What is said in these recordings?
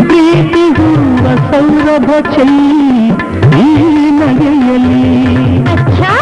ಪ್ರೀತಿ ಹೂವ ಸೌರಭ ಚೈ ಈ ನಗೆಯಲಿ ಅಚ್ಚಾ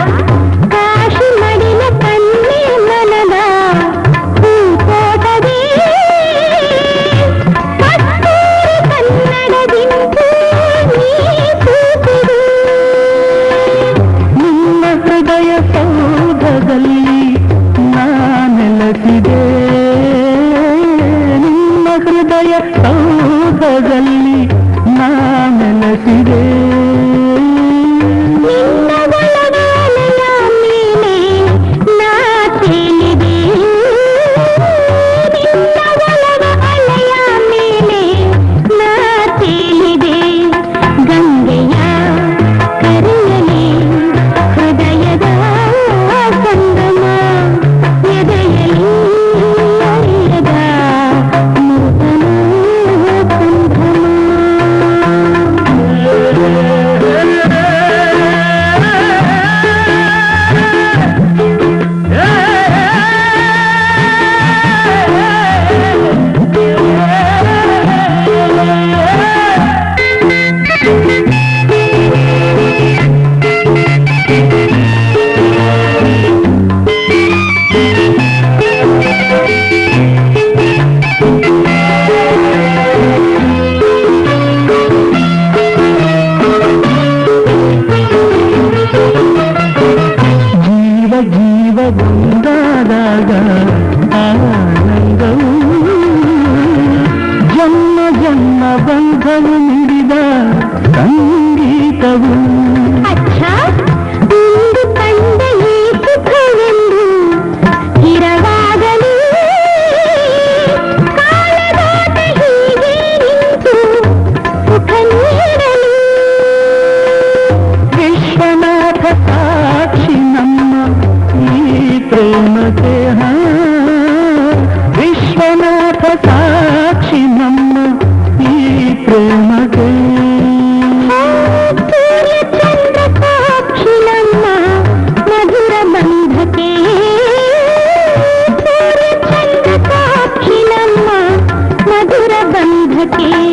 ಬಂಧವು ನೀಡಿದ ಸಂಗೀತವು. की